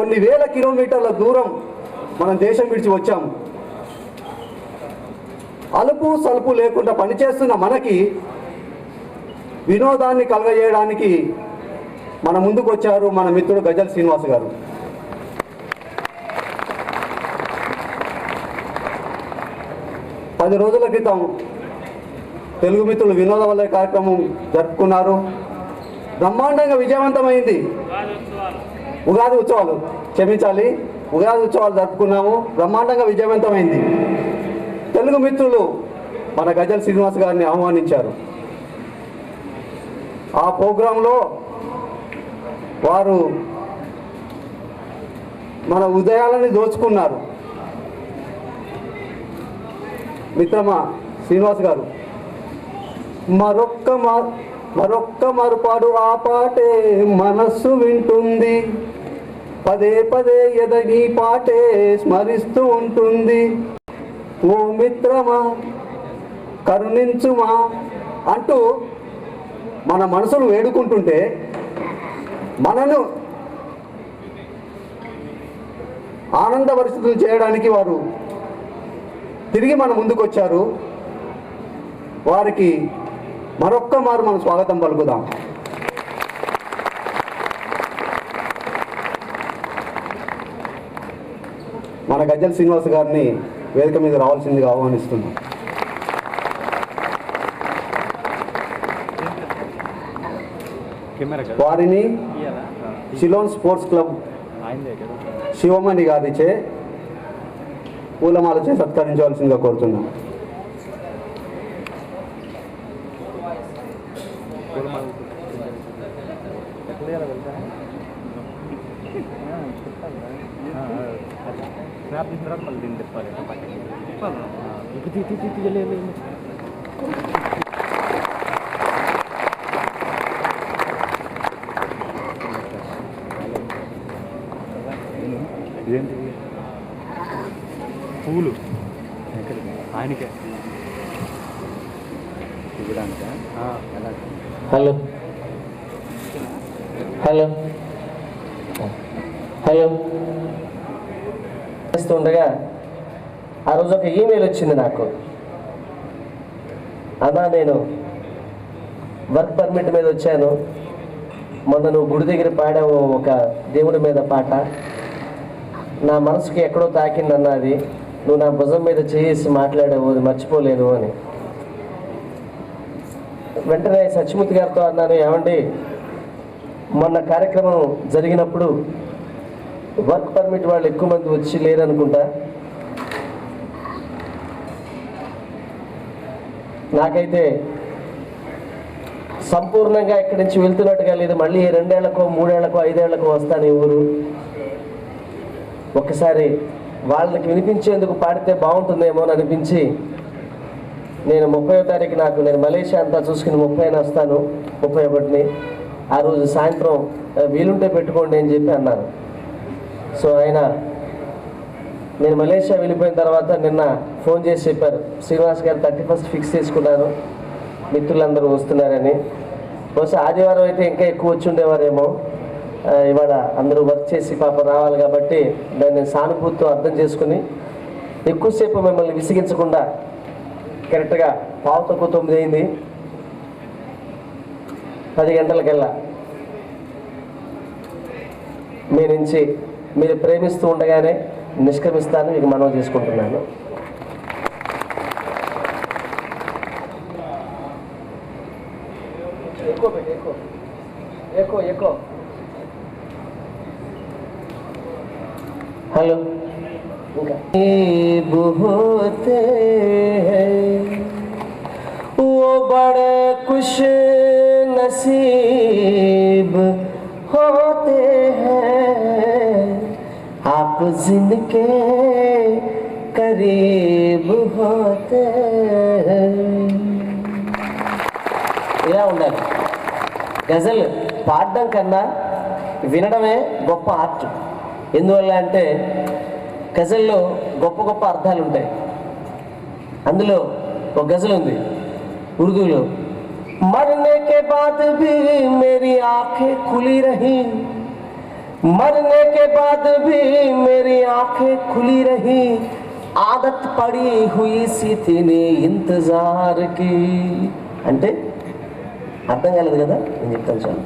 కొన్ని వేల కిలోమీటర్ల దూరం మనం దేశం విడిచి వచ్చాము. అలుపు సలుపు లేకుండా పనిచేస్తున్న మనకి వినోదాన్ని కలగజేయడానికి మన ముందుకు వచ్చారు మన మిత్రుడు గజల్ శ్రీనివాస్ గారు. పది రోజుల క్రితం తెలుగు మిత్రులు వినోద వలయ కార్యక్రమం జరుపుకున్నారు. బ్రహ్మాండంగా విజయవంతమైంది. ఉగాది ఉత్సవాలు క్షమించాలి. ఉగాది ఉత్సవాలు జరుపుకున్నాము. బ్రహ్మాండంగా విజయవంతమైంది. తెలుగు మిత్రులు మన గజల్ శ్రీనివాస్ గారిని ఆహ్వానించారు. ఆ ప్రోగ్రాంలో వారు మన ఉదయాలని దోచుకున్నారు. మిత్రమా శ్రీనివాస్ గారు మరొక్క మా- మరొక్క మరుపాడు ఆ పాటే మనస్సు వింటుంది. పదే పదే ఎదగి పాటే స్మరిస్తూ ఉంటుంది. ఓ మిత్రమా కరుణించుమా అంటూ మన మనసును వేడుకుంటుంటే మనను ఆనంద పరిస్థితులు చేయడానికి వారు తిరిగి మన ముందుకు వచ్చారు వారికి మరొక్క మారు మనం స్వాగతం పలుకుదాం. మన గజ్జల్ శ్రీనివాస్ గారిని వేదిక మీద రావాల్సిందిగా ఆహ్వానిస్తున్నాం. వారిని? సిలోన్ స్పోర్ట్స్ క్లబ్ శివమణి గారిచే పూలమాలచే సత్కరించవలసిందిగా కోరుతున్నాం పూలమాల ఎక్కడ ఇయ్యాలా తెలుసా? ఆ, చెప్పాలి కదా. ఆ, ఆ, అదే. స్నాప్ తీసిన తర్వాత మళ్ళీ దీన్ని తిప్పాలి చెప్పాలి ఇప్పుడు తీ తీ తీ తీ వెళ్ళి వెళ్ళి వెళ్ళి. ఇదేంటిది పూలు ఆయనకే ఇవ్వడానికా ఎలా హలో హలో ఉండగా ఆ రోజు ఒక ఈమెయిల్ వచ్చింది నాకు. అన్నా నేను వర్క్ పర్మిట్ మీద వచ్చాను. మొన్న నువ్వు గుడి దగ్గర పాడావు ఒక దేవుడి మీద పాట. నా మనసుకి ఎక్కడో తాకిందన్నది నువ్వు నా భుజం మీద చేసి మాట్లాడావు అది మర్చిపోలేదు అని. వెంటనే సత్యమూర్తి గారితో అన్నాను ఏమండి మొన్న కార్యక్రమం జరిగినప్పుడు వర్క్ పర్మిట్ వాళ్ళు ఎక్కువ మంది వచ్చి లేరనుకుంటా? నాకైతే సంపూర్ణంగా ఇక్కడి నుంచి వెళ్తున్నట్టుగా లేదు. మళ్ళీ రెండేళ్ళకో మూడేళ్ళకో ఐదేళ్ళకో వస్తాను ఈ ఊరు వాళ్ళకి వినిపించేందుకు పాడితే బాగుంటుందేమో అని అనిపించి నేను ముప్పై తారీఖు నాకు నేను మలేషియా అంతా చూసుకుని ముప్పై వస్తాను ముప్పై ఒకటిని. ఆ రోజు సాయంత్రం వీలుంటే పెట్టుకోండి అని చెప్పి అన్నారు. సో ఆయన నేను మలేషియా వెళ్ళిపోయిన తర్వాత నిన్న ఫోన్ చేసి చెప్పారు శ్రీనివాస్ గారు థర్టీ ఫస్ట్ ఫిక్స్ చేసుకున్నారు మిత్రులందరూ వస్తున్నారని. బహుశా ఆదివారం అయితే ఇంకా ఎక్కువ వచ్చి ఉండేవారేమో. ఇవాళ అందరూ వర్క్ చేసి పాప రావాలి కాబట్టి దాన్ని సానుభూతితో అర్థం చేసుకుని ఎక్కువసేపు మిమ్మల్ని విసిగించకుండా కరెక్ట్గా పావు తక్కువ తొమ్మిది అయింది. పది గంటలకల్లా. మీ నుంచి మీరు ప్రేమిస్తూ ఉండగానే నిష్క్రమిస్తాను మీకు మనవి చేసుకుంటున్నాను ఎక్కువ పెట్టు, ఎక్కువ ఎక్కువ ఎక్కువ హలో ఇంకా होते हैं वो बड़े खुश नसीब आप जिनके करीब होते हैं ఇలా ఉండాలి గజల్ పాడడం కన్నా వినడమే గొప్ప ఆర్ట్ ఎందువల్ల అంటే గజల్లో గొప్ప గొప్ప అర్థాలు ఉంటాయి అందులో ఒక గజల్ ఉంది ఉర్దూలో मरने के बाद भी मेरी आंखें खुली रही मरने के बाद भी मेरी आंखें खुली रही आदत पड़ी हुई सी थी నే ఇంతజార్కి అంటే అర్థం కాలేదు కదా నేను చెప్తాను చాలు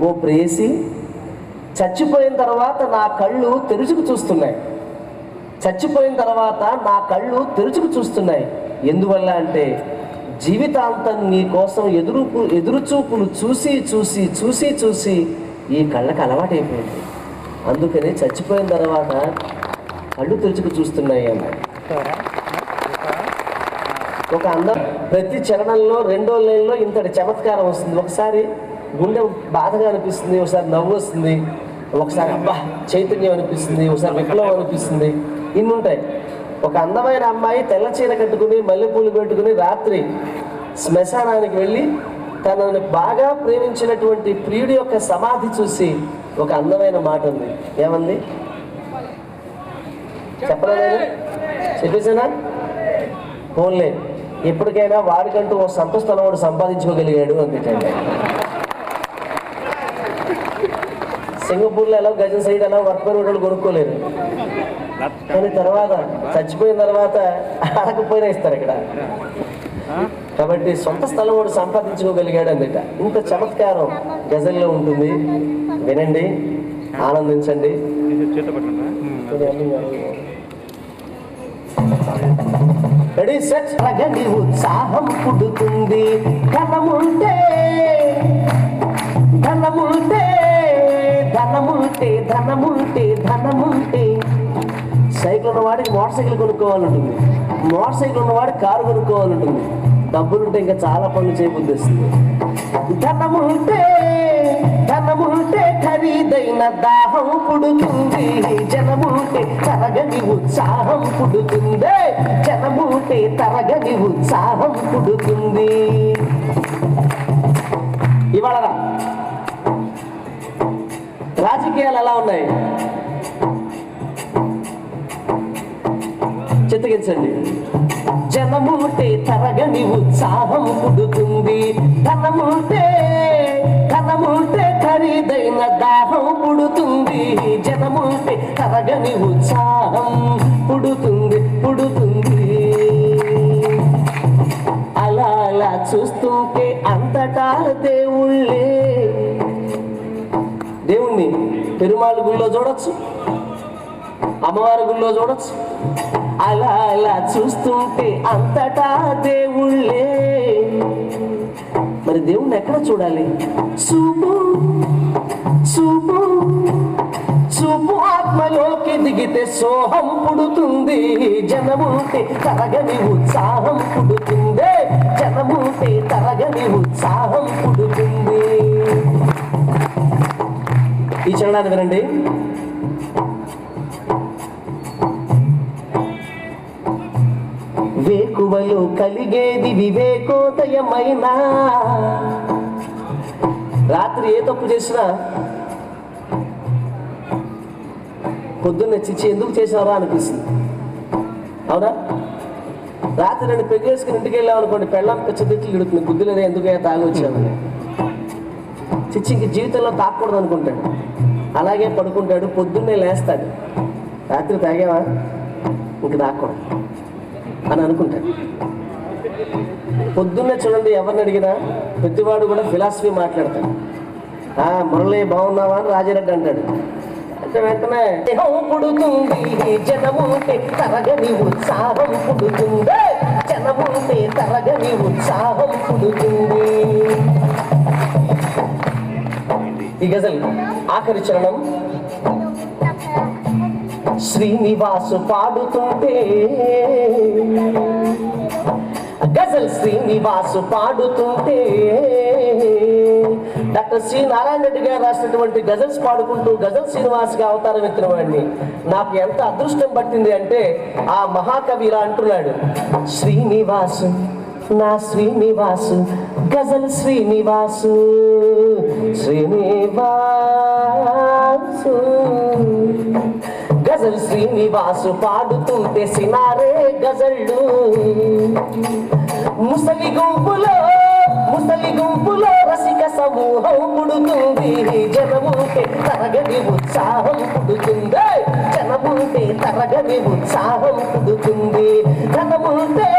ఓ ప్రేసి చచ్చిపోయిన తర్వాత నా కళ్ళు తెరుచుకు చూస్తున్నాయి చచ్చిపోయిన తర్వాత నా కళ్ళు తెరుచుకు చూస్తున్నాయి ఎందువల్ల అంటే జీవితాంతం నీ కోసం ఎదురు ఎదురుచూపులు చూసి చూసి చూసి చూసి ఈ కళ్ళకి అలవాటైపోయింది అందుకని చచ్చిపోయిన తర్వాత కళ్ళు తెరుచుకు చూస్తున్నాయి అన్నాడు ఒక అందం ప్రతి చరణంలో రెండో లైన్లో ఇంతటి చమత్కారం వస్తుంది. ఒకసారి గుండె బాధగా అనిపిస్తుంది ఒకసారి నవ్వు వస్తుంది. ఒకసారి అబ్బా చైతన్యం అనిపిస్తుంది ఒకసారి విప్లవం అనిపిస్తుంది. ఇన్ని ఉంటాయి. ఒక అందమైన అమ్మాయి తెల్ల చీర కట్టుకుని మల్లెపూలు పెట్టుకుని రాత్రి శ్మశానానికి వెళ్ళి తనని బాగా ప్రేమించినటువంటి ప్రియుడి యొక్క సమాధి చూసి ఒక అందమైన మాట ఉంది. ఏమంది? చెప్పలేదు చెప్పేసానా పోన్లే. ఎప్పటికైనా వాడికంటూ ఓ సొంత స్థలం వాడు సంపాదించుకోగలిగాడు అందుకండి సింగపూర్లో ఎలా గజం సైడ్ ఎలా వర్క్ పర్మిట్ కొనుక్కోలేరు కానీ తర్వాత చచ్చిపోయిన తర్వాత అడగపోయినా ఇస్తారు ఇక్కడ. కాబట్టి సొంత స్థలం వాడు సంపాదించుకోగలిగాడు అందట ఇంత చమత్కారం గజల్లో ఉంటుంది. వినండి ఆనందించండి. రెడీ సెట్ రగని ఉత్సాహం పుడుతుంది. ధనముంటే ధనముంటే ధనముంటే ధనముంటే ధనముంటే. సైకిల్ ఉన్నవాడికి మోటార్ సైకిల్ కొనుక్కోవాలంటుంది మోటార్ సైకిల్ ఉన్నవాడికి కారు కొనుక్కోవాలంటుంది డబ్బులుంటే ఇంకా చాలా పనులు చేయబుద్ధిస్తుంది ధనముంటే ధనముంటే ఖరీదైన దాహం పుడుతుంది. జనముంటే తరగని ఉత్సాహం పుడుతుంది. జనముంటే తరగని ఉత్సాహం పుడుతుంది. ఇవాళ. రాజకీయాలు ఎలా ఉన్నాయి? చిత్తగించండి జనముంటే తరగని ఉత్సాహం పుడుతుంది. ధనముంటే ధనముంటే ఖరీదైన దాహం పుడుతుంది. జనముంటే తరగని ఉత్సాహం పుడుతుంది పుడుతుంది. అలా అలా చూస్తుంటే అంతటా దేవుళ్ళే. దేవుణ్ణి పెరుమాళ్ గుళ్ళో చూడొచ్చు అమ్మవారి గుళ్ళో చూడొచ్చు. అలా అలా చూస్తుంటే అంతటా దేవుళ్ళే. మరి దేవుణ్ణి ఎక్కడ చూడాలి? చూపు చూపు చూపు ఆత్మలోకి దిగితే సోహం పుడుతుంది. జనముంటే తరగని ఉత్సాహం పుడుతుంది. జనముంటే తరగని ఉత్సాహం పుడుతుంది. ఈ చరణాన్ని వినండి. వేకువలో కలిగేది వివేకోదయమైనా. రాత్రి ఏ తప్పు చేసినా పొద్దున్న చిచ్చి ఎందుకు చేసావరా అనిపిస్తుంది. అవునా? రాత్రి రెండు పెగ్గేసుకుని ఇంటికి వెళ్ళాం అనుకోండి పెళ్ళం పిచ్చ తిట్లు ఇడుతుంది ఎందుకైనా లేదా తాగి వచ్చామని చిచ్చి ఇంక జీవితంలో తాకూడదు అనుకుంటాడు. అలాగే పడుకుంటాడు పొద్దున్నే లేస్తాడు. రాత్రి తాగావా? ఇంక తాకూడదు. అని అనుకుంటాడు పొద్దున్నే చూడండి ఎవరిని అడిగినా ప్రతివాడు కూడా ఫిలాసఫీ మాట్లాడతాడు. మురళి బాగున్నావా అని రాజారెడ్డి అంటాడు. అంటే వెంటనే దేహం పుడుతుంది జనముంటే తరగని ఉత్సాహం పుడుతుంది జనముంటే తరగని ఉత్సాహం పుడుతుంది. ఈ గజల్ ఆఖరి చరణం శ్రీనివాసు పాడుతుంటే. గజల్ శ్రీనివాసు పాడుతుంటే. డాక్టర్ శ్రీ నారాయణ రెడ్డి గారు రాసినటువంటి గజల్స్ పాడుకుంటూ గజల్ శ్రీనివాస్గా అవతారం ఎత్తిన వాడిని. నాకు ఎంత అదృష్టం పట్టింది అంటే ఆ మహాకవి ఇలా అంటున్నాడు. శ్రీనివాసు నా శ్రీనివాసు గజల్ శ్రీనివాసు శ్రీనివాసు. గజల్ శ్రీనివాసు పాడుతుంటే సినారే గజళ్ళు. ముసలి గుంపులో ముసలి గుంపులో రసిక సమూహం పుడుతుంది. జనముంటే తరగని ఉత్సాహం పుడుతుంది. జనముంటే తరగని ఉత్సాహం పుడుతుంది. జనముంటే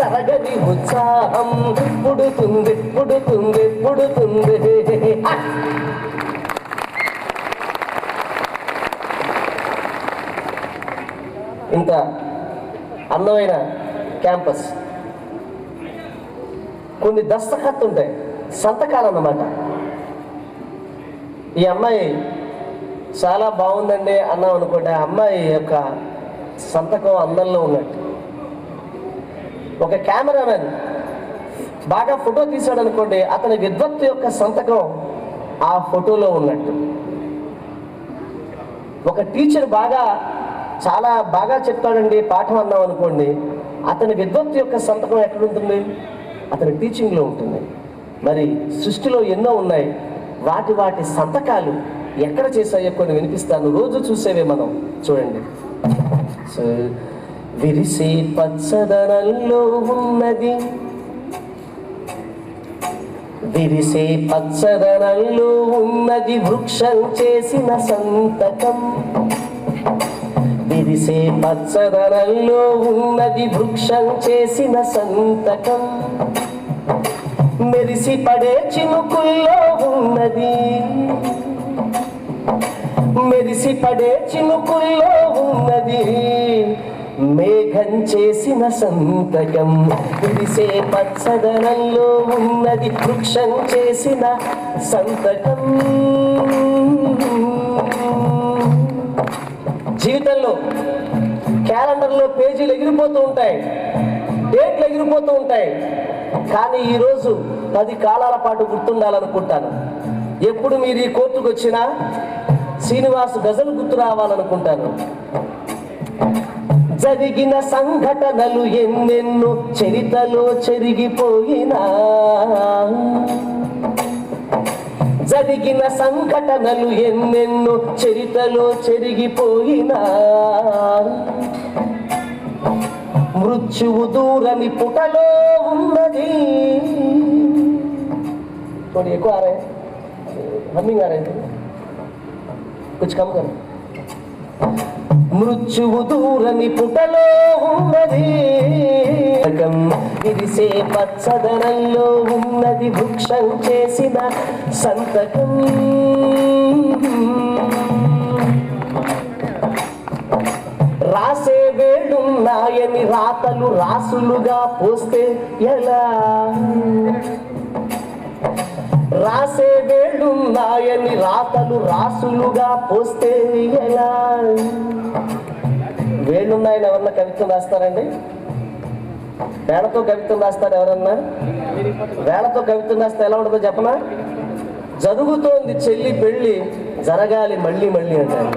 తరగని ఉత్సాహం. పుడుతుంది పుడుతుంది పుడుతుంది. ఇంత అందమైన క్యాంపస్. కొన్ని దస్తఖత్తు ఉంటాయి సంతకాలు అన్నమాట ఈ అమ్మాయి చాలా బాగుందండి అన్నాం అనుకుంటే ఆ అమ్మాయి యొక్క సంతకం అందంలో ఉన్నట్టు. ఒక కెమెరామెన్ బాగా ఫోటో తీశాడు అనుకోండి అతని విద్వత్తు యొక్క సంతకం ఆ ఫోటోలో ఉన్నట్టు. ఒక టీచర్ బాగా చాలా బాగా చెప్తాడండి పాఠం అన్నాం అనుకోండి అతని విద్వత్తు యొక్క సంతకం ఎక్కడుంటుంది? అతని టీచింగ్లో ఉంటుంది. మరి సృష్టిలో ఎన్నో ఉన్నాయి. వాటి వాటి సంతకాలు ఎక్కడ చేసాయో కొన్ని వినిపిస్తాను. రోజు చూసేవే మనం. చూడండి. సో విరిసే పచ్చదనంలో ఉన్నది. విరిసే పచ్చదనంలో ఉన్నది వృక్షం చేసిన సంతకం. విరిసే పచ్చదనంలో ఉన్నది వృక్షం చేసిన సంతకం. మెరిసి పడే చినుకుల్లో ఉన్నది. మెరిసి పడే చినుకుల్లో ఉన్నది. మేఘం చేసిన సంతకం. విరిసే పచ్చదనంలో ఉన్నది వృక్షం చేసిన సంతకం. జీవితంలో క్యాలెండర్లో పేజీలు ఎగిరిపోతూ ఉంటాయి. డేట్లు ఎగిరిపోతూ ఉంటాయి. కానీ ఈరోజు పది కాలాల పాటు గుర్తుండాలనుకుంటాను. ఎప్పుడు మీరు ఈ కోర్టుకు వచ్చినా శ్రీనివాస్ గజలు గుర్తు రావాలనుకుంటాను. జరిగిన సంఘటనలు ఎన్నెన్నో చరితలో చెరిగిపోయినా జరిగిన సంఘటనలు ఎన్నెన్నో చరితలో చెరిగిపోయినా మృత్యువు దూరని పుటలో ఉన్నది थोड़ी एको आ रहे हैं हमिंग आ रहे थे कुछ कम करो మృత్యువు దూరని పుటలో ఉన్నది. జగం విరిసే పచ్చదనంలో ఉన్నది వృక్షం చేసిన సంతకం. రాసే వేడున్నాయని రాతలు రాసులుగా పోస్తే ఎలా? రాసే వేళ్ళున్నాయని రాతలు రాసులుగా పోస్తే ఎలా? వేళ్ళున్నాయని ఎవరన్నా కవిత్వం రాస్తారండి? వేళతో కవిత్వం రాస్తారు ఎవరన్నా? వేళతో కవిత్వం రాస్తే ఎలా ఉంటుందో చెప్పనా? జరుగుతోంది చెల్లి పెళ్ళి జరగాలి మళ్ళీ మళ్ళీ అంటారు.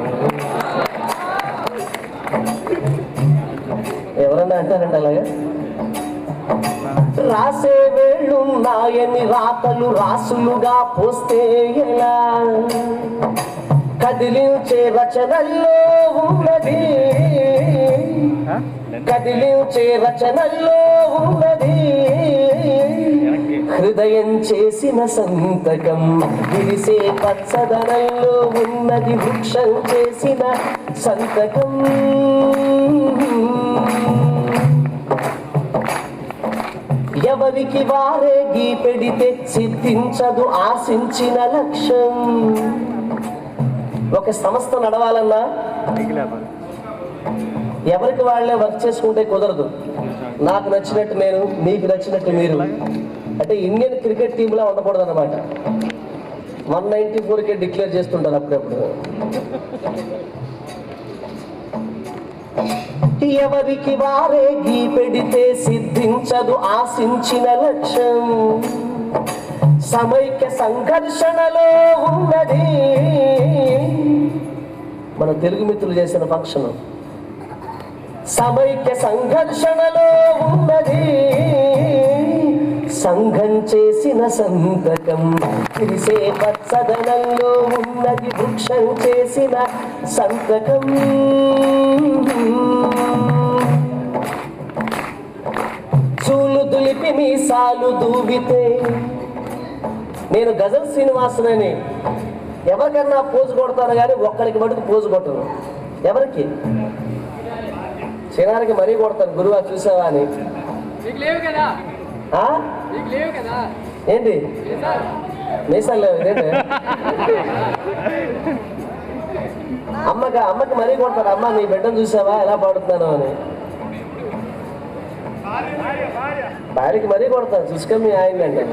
ఎవరన్నా అంటారండి అలాగే? రాసే వేళ్ళున్నాయని రాతలు రాసులుగా పోస్తే ఎలా? కదిలించే రచనల్లో ఉన్నది. కదిలించే రచనల్లో ఉన్నది. హృదయం చేసిన సంతకం విరిసే పచ్చదనంలో ఉన్నది. వృక్షం చేసిన సంతకం ఎవరికి వారే గీ పెడితే సిద్ధించదు ఆశించిన లక్ష్యం. ఒక సంస్థ నడవాలన్నా ఎవరికి వాళ్ళే వర్క్ చేసుకుంటే కుదరదు. నాకు నచ్చినట్టు నేను మీకు నచ్చినట్టు మీరు. అంటే ఇండియన్ క్రికెట్ టీంలా ఉండకూడదు అనమాట వన్ నైన్టీ ఫోర్కే డిక్లేర్ చేస్తుంటారు అప్పుడప్పుడు. ఎవరికి వారే గీ పెడితే సిద్ధించదు ఆశించిన లక్ష్యం. సమైక్య సంఘర్షణలో ఉన్నది. మన తెలుగు మిత్రులు చేసిన ఫంక్షన్. సమైక్య సంఘర్షణలో ఉన్నది. సంఘం చేసిన సంతకం. తెలిసే పచ్చదనంలో ఉన్నది వృక్షం చేసిన సంతకం. దులిపి మీసాలు దూవితే నేను గజల్ శ్రీనివాసునని. ఎవరికన్నా పోజు కొడతాను కానీ ఒక్కడికి మటుకు పోజు కొట్టను. ఎవరికి? చిన్నారికి మరీ కొడతాను. గురువా చూసావా అని. ఏంటి? మీసాలు లేవు ఇదేంటి? అమ్మకి అమ్మకి మరీ కొడతారు. అమ్మ నీ బిడ్డను చూసావా? ఎలా పాడుతున్నాను అని. భార్యకి మరీ కొడతాను చూసుకొని మీ ఆయనండి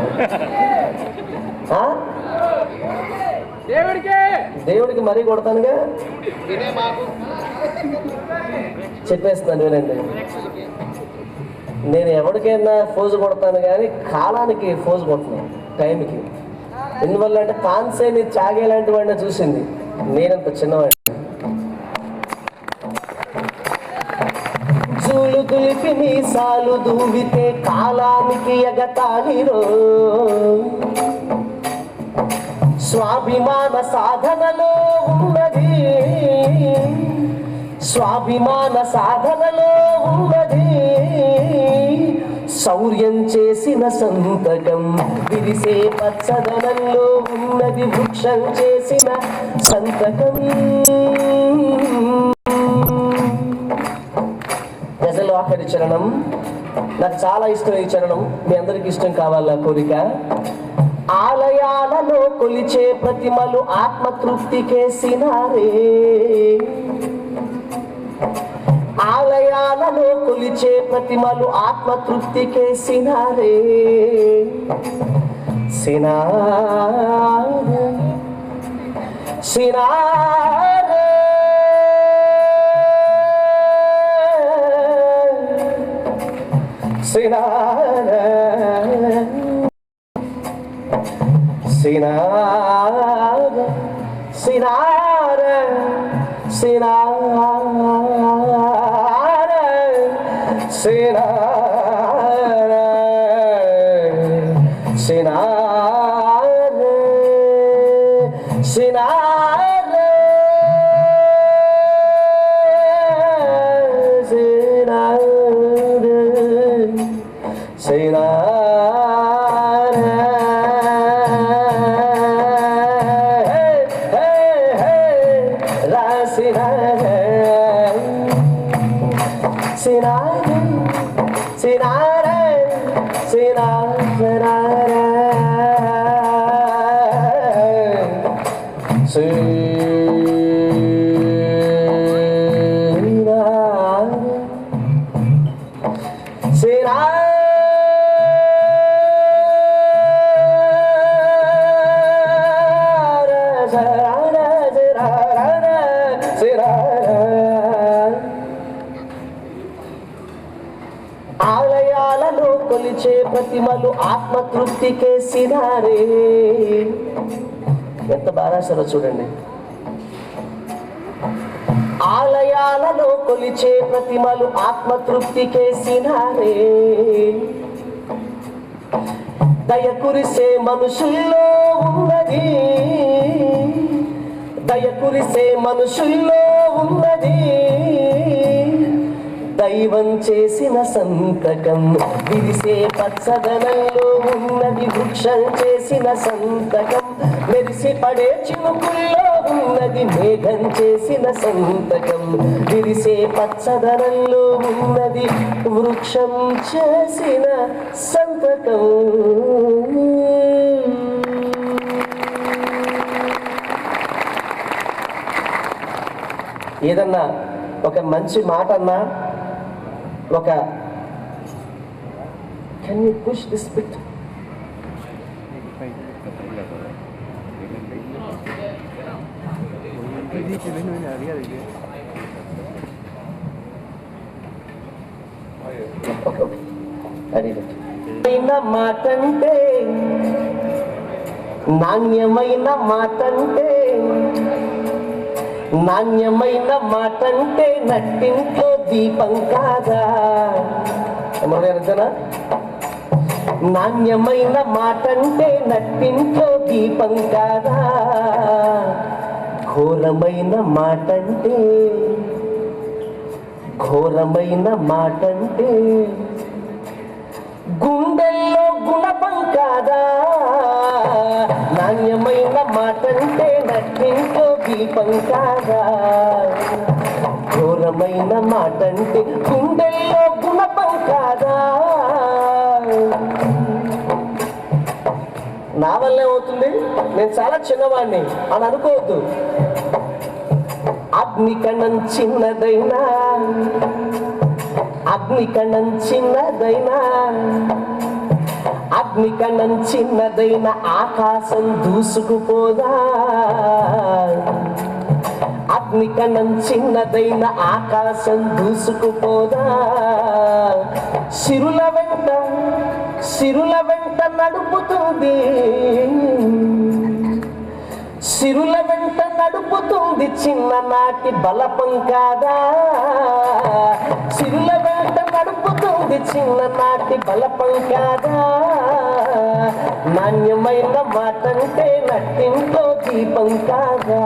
దేవుడికి. మరీ కొడతానుగా? చెప్పేస్తున్నాను వినండి. నేను ఎవరికైనా ఫోజు కొడతాను కానీ కాలానికి ఫోజు కొడుతున్నాను టైంకి. ఎందువల్ల అంటే తాన్సేని చాగే లాంటి వాడిని చూసింది. నేనంత చిన్నవాడిని. జూలు దులిపి మీసాలు దూవితే కాలానికి ఎగతాళిరో స్వాభిమాన సాధనలో ఉన్నది. స్వాభిమాన సాధనలో ఉన్నది. శౌర్యం చేసిన సంతకం విరిసే పచ్చదనంలో ఉన్నది. వృక్షం చేసిన సంతకం. గజలు ఆఖరి చరణం. నాకు చాలా ఇష్టం ఈ చరణం. మీ అందరికి ఇష్టం కావాలా కోరిక? ఆలయాలలో కొలిచే ప్రతిమలు ఆత్మతృప్తికేసినారే ఆలయాలలో కొలిచే ప్రతిమలు ఆత్మతృప్తికే సినారే. సినారే. సినారే. సినార. సినారే. సినార. సినార సినార కొలిచే ప్రతిమలు ఆత్మతృప్తికే సినారే ఎంత బారాసరో చూడండి. ఆలయాలలో కొలిచే ప్రతిమలు ఆత్మతృప్తికే సినారే దయ కురిసే మనుషుల్లో ఉన్నది. దయ కురిసే మనుషుల్లో ఉన్నది. దైవం చేసిన సంతకం. విరిసే పచ్చదనంలో ఉన్నది వృక్షం చేసిన సంతకం. మెరిసి పడే చినుకుల్లో ఉన్నది మేఘం చేసిన సంతకం. విరిసే పచ్చదనంలో ఉన్నది వృక్షం చేసిన సంతకం. ఏదన్నా ఒక మంచి మాట అన్నా ఒక can you push this bit మాటంటే నాణ్యమైన మాటంటే నాణ్యమైన మాటంటే నట్టింట్లో దీపం కాదా? అర్థనా నాణ్యమైన మాటంటే నట్టింట్లో దీపం కాదా? ఘోరమైన మాటంటే ఘోరమైన మాటంటే గుండెల్లో గుణపం కాదా? నాణ్యమైన మాటంటే నట్టింట్లో దీపం కాదా ఘోరమైన మాటంటే గుండెల్లో గుణపం కాదా నా వల్ల ఏమవుతుంది నేను చాలా చిన్నవాడిని అని అనుకోవద్దు. అగ్నికణం చిన్నదైనా అగ్నికణం చిన్నదైనా అగ్నికణం చిన్నదైన ఆకాశం దూసుకుపోదా? అగ్ని చిన్నదైన ఆకాశం దూసుకుపోదా? సిరుల వెంట సిరుల వెంట నడుపుతుంది. సిరుల వెంట నడుపుతుంది చిన్ననాటి బలపం కాదా? సిరుల వెంట నడుపుతుంది చిన్ననాటి బలపం కాదా? నాణ్యమైన మాటంటే నట్టింట్లో దీపం కాదా?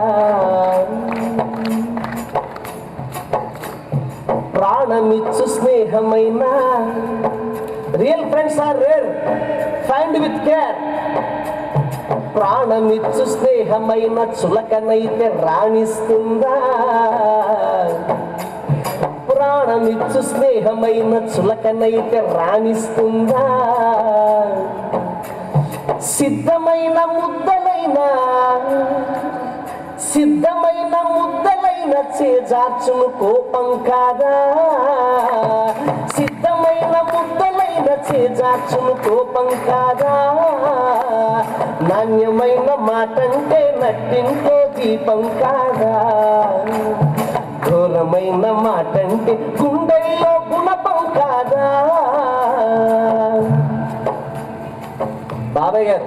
ప్రాణమిచ్చు స్నేహమైన. Real friends are rare find with care ప్రాణమిచ్చు స్నేహమైన చులకనైతే రాణిస్తుందా? ప్రాణమిచ్చు స్నేహమైన చులకనైతే రాణిస్తుందా? సిద్ధమైన ముద్దలైనా. సిద్ధమైన ముద్దలైన జార్చును కోపం కాదా? సిద్ధమైన ముద్దలైన చేజార్చును కోపం కాదా? నాణ్యమైన మాటంటే నట్టింట్లో దీపం కాదా? ఘోరమైన మాటంటే గుండెల్లో గుణపం కాదా? బాబాయ్ గారు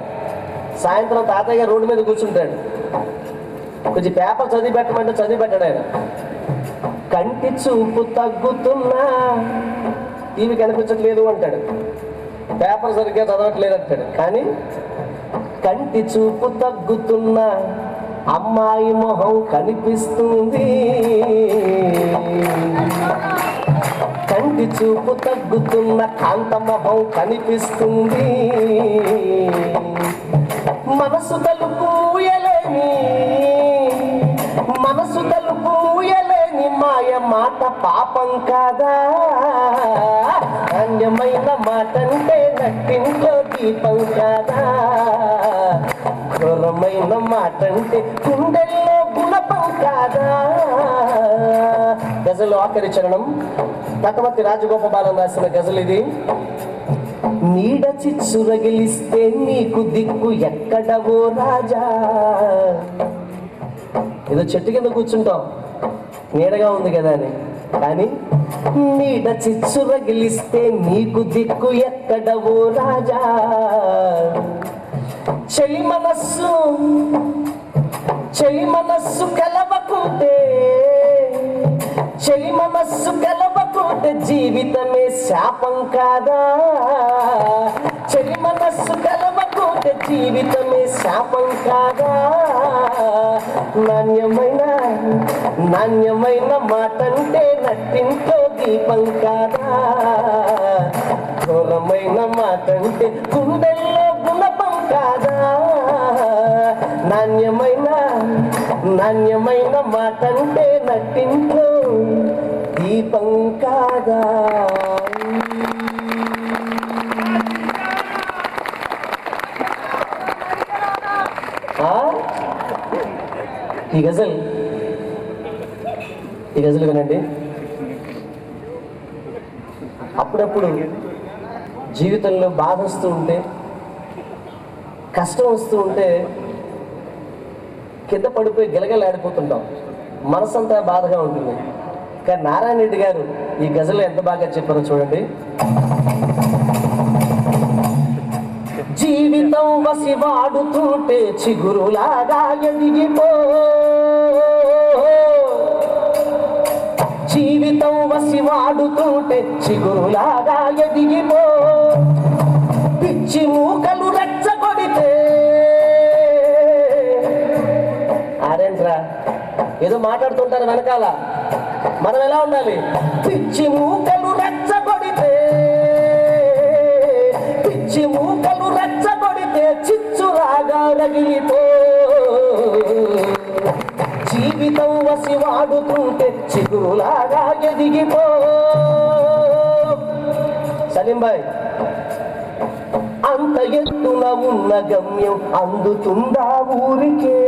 సాయంత్రం తాతయ్య గారు రోడ్డు మీద కూర్చుంటాడు. కొంచెం పేపర్ చదివి పెట్టమంటే చదివి పెట్టాడు ఆయన. కంటి చూపు తగ్గుతున్నా టీవీ కనిపించట్లేదు అంటాడు. పేపర్ సరిగ్గా చదవట్లేదు అంటాడు. కానీ కంటి చూపు తగ్గుతున్నా అమ్మాయి మొహం కనిపిస్తుంది. కంటి చూపు తగ్గుతున్న కాంత మొహం కనిపిస్తుంది. మనసు తలుపు ఊయలేని మనసు తలుపు ఊయలేని మాయ మాట పాపం కాదా? అన్యమైన మాటంటే నట్టింట్లో దీపం కాదా? ఘోరమైన మాటంటే గుండెల్లో గుణపం కాదా? గజలు ఆఖరి చరణం. నటమతి రాజగోపాలం రాసిన గజలు ఇది. నీడ చిచ్చురగిలిస్తే నీకు దిక్కు ఎక్కడవో రాజా? ఏదో చెట్టు కింద కూర్చుంటాం. నీడగా ఉంది కదా అని. కానీ నీడ చిచ్చురగిలిస్తే నీకు దిక్కు ఎక్కడవో రాజా. చెలి మనస్సు చెలి మనస్సు కలవకుంటే చెలి మనస్సు కలవకుంటే జీవితమే శాపం కాదా? చెలి మనస్సు కలవకుంటే జీవితమే శాపం కాదా? నాణ్యమైన నాణ్యమైన మాటంటే నట్టింట్లో దీపం కాదా? ఘోరమైన మాటంటే గుండెల్లో గుణపం కాదా? నాణ్యమైన నాణ్యమైన మాటంటే నట్టింట్లో దీపం కాదా ఆ? ఈ గజల్. ఈ గజల్ వినండి. అప్పుడప్పుడు జీవితంలో బాధ వస్తూ ఉంటే కష్టం వస్తూ ఉంటే కింద పడిపోయి గిలగలాడిపోతుంటాం. మనసంతా బాధగా ఉంటుంది. కానీ నారాయణ రెడ్డి గారు ఈ గజలు ఎంత బాగా చెప్పారో చూడండి. జీవితం వసి వాడుతుంటే చిగురులాగా ఎదిగిపో జీవితం వసి వాడుతుంటే చిగురులాగా ఎదిగిపో. పిచ్చి మూకలు రెచ్చగొడితే. ఆరేంట్రా ఏదో మాట్లాడుతుంటారు వెనకాల. మనం ఎలా ఉండాలి? పిచ్చి మూక జీవితం వసి వాడుతుంటే చిగురులాగా ఎదిగిపో సలీంబాయ్ అంత ఎత్తున ఉన్న గమ్యం అందుతుందా ఊరికే?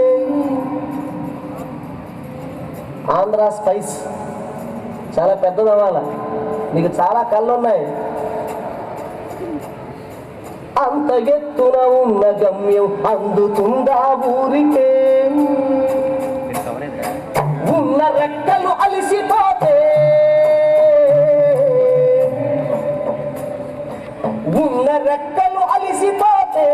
ఆంధ్ర స్పైస్ చాలా పెద్దదవ్వాల నీకు చాలా కళ్ళు ఉన్నాయి అంత ఎత్తున ఉన్న గమ్యం అందుతుందా ఊరికే? ఉన్న రెక్కలు అలిసిపోతే ఉన్న రెక్కలు అలిసిపోతే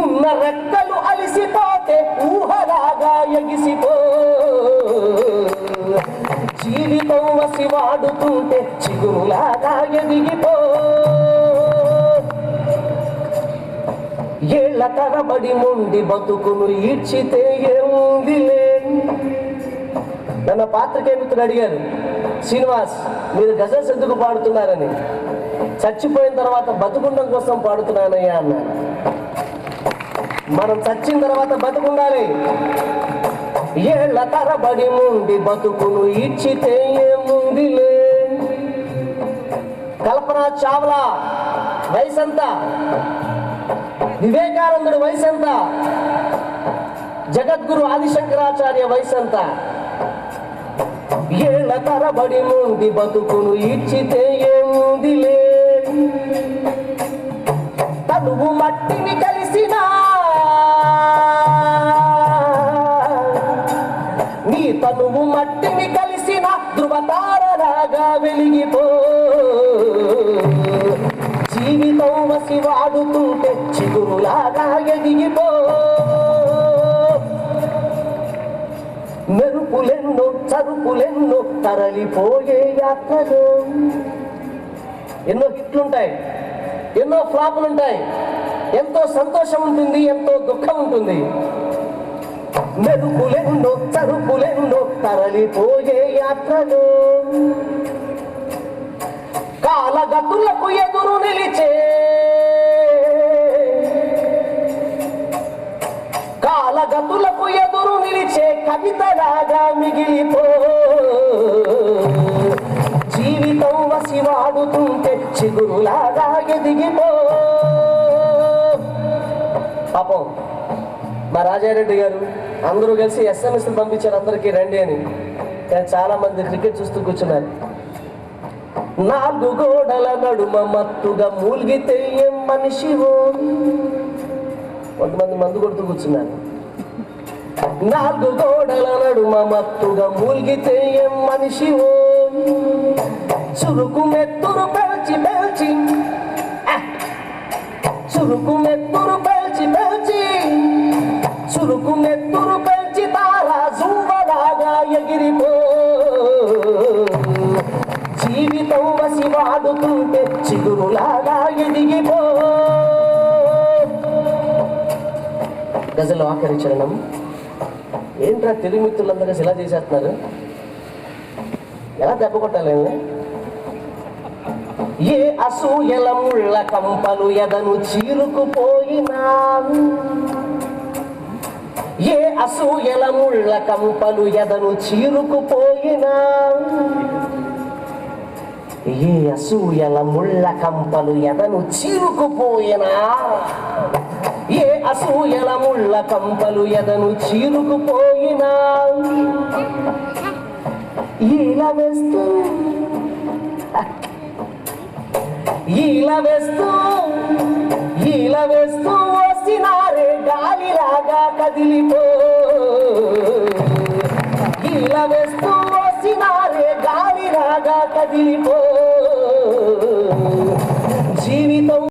ఉన్న రెక్కలు అలిసిపోతే ఊహలాగా ఎగిసిపో. జీవితం వసి వాడుతుంటే చిగురులాగా ఎదిగిపో. ఏళ్ళ తరబడి ముండి బతుకును ఈడ్చితే ఏముందిలే నన్న పాత్రికేమిత్రుడు అడిగారు శ్రీనివాస్ మీరు గజల్స్ ఎందుకు పాడుతున్నారని? చచ్చిపోయిన తర్వాత బతుకుండం కోసం పాడుతున్నానయ్యా అన్న మనం చచ్చిన తర్వాత బతుకుండాలి. ఏళ్ళ తరబడి ముండి బతుకును ఇచ్చితే ఏముందిలే? కల్పన చావ్లా వయసంతా వివేకానందుడి ఎంత జగద్గురు ఆదిశంకరాచార్య వయసు ఎంత ఏళ్ళ తరబడి నుండి బతుకును ఇచ్చితే ఏముందిలే? తనువు మట్టిని కలిసిన నీ తనువు మట్టిని కలిసిన ధృవతారలాగా వెలిగిపో జీవితం వసి వాడుతుంటే చిగురులాగా ఎదిగిపో. మెరుపులెన్నో చరుపులెన్నో తరలిపోయే యాత్రలో. ఎన్నో హిట్లుంటాయి ఎన్నో ఫ్లాపులు ఉంటాయి. ఎంతో సంతోషం ఉంటుంది ఎంతో దుఃఖం ఉంటుంది. మెరుపులెన్నో చరుపులెన్నో తరలిపోయే యాత్రలో. కాలగతులకు ఎదురు నిలిచే కాలగతులకు ఎదురు నిలిచే కవితలాగా మిగిలిపో. జీవితం వసి వాడుతుంటే చిగురులాగా ఎదిగిపో. పాపం మా రాజారెడ్డి గారు అందరూ కలిసి ఎస్ఎంఎస్ పంపించారు అందరికీ రండి అని. కానీ చాలా మంది క్రికెట్ చూస్తూ కూర్చున్నారు. నాలుగు గోడల నడుమ మత్తుగా మూల్గితే ఏం మనిషివో కొంతమంది మందు కొడుతూ కూర్చున్నారు. నాలుగు గోడల నడుమ మత్తుగా మూలిగితే ఏం మనిషివో చురుకు మెత్తురు పెంచి పెంచి చురుకు మెత్తురు పెంచి పెంచి చురుకు మెత్తురు పెంచి తారా జూవలాగా ఎగిరిపో. జీవితం వసి వాడుతుంటే చిగురులాగా ఎదిగిపో. గజలు ఆఖరి చరణం. ఏంట్రా తెలుగు మిత్రులందరూ ఇలా చేసేస్తున్నారు? ఎలా దెబ్బ కొట్టాలి ఏ అసూయల ముళ్ళ కంపలు ఎదను చీరుకుపోయినా ఏ అసూయల ముళ్ళ కంపలు ఎదను చీరుకుపోయినా ఏ అసూయల ముళ్ళ కంపలు ఎదను చీరుకుపోయినా అసూయల ముళ్ళ కంపలు ఎదను చీరుకుపోయినా. ఇలా వేస్తూ. ఈల వేస్తూ. ఈల వేస్తూ వసినారే గాలిలాగా కదిలిపో. ఈల వేస్తూ వసినారే గాలిలాగా కదిలిపో. జీవితం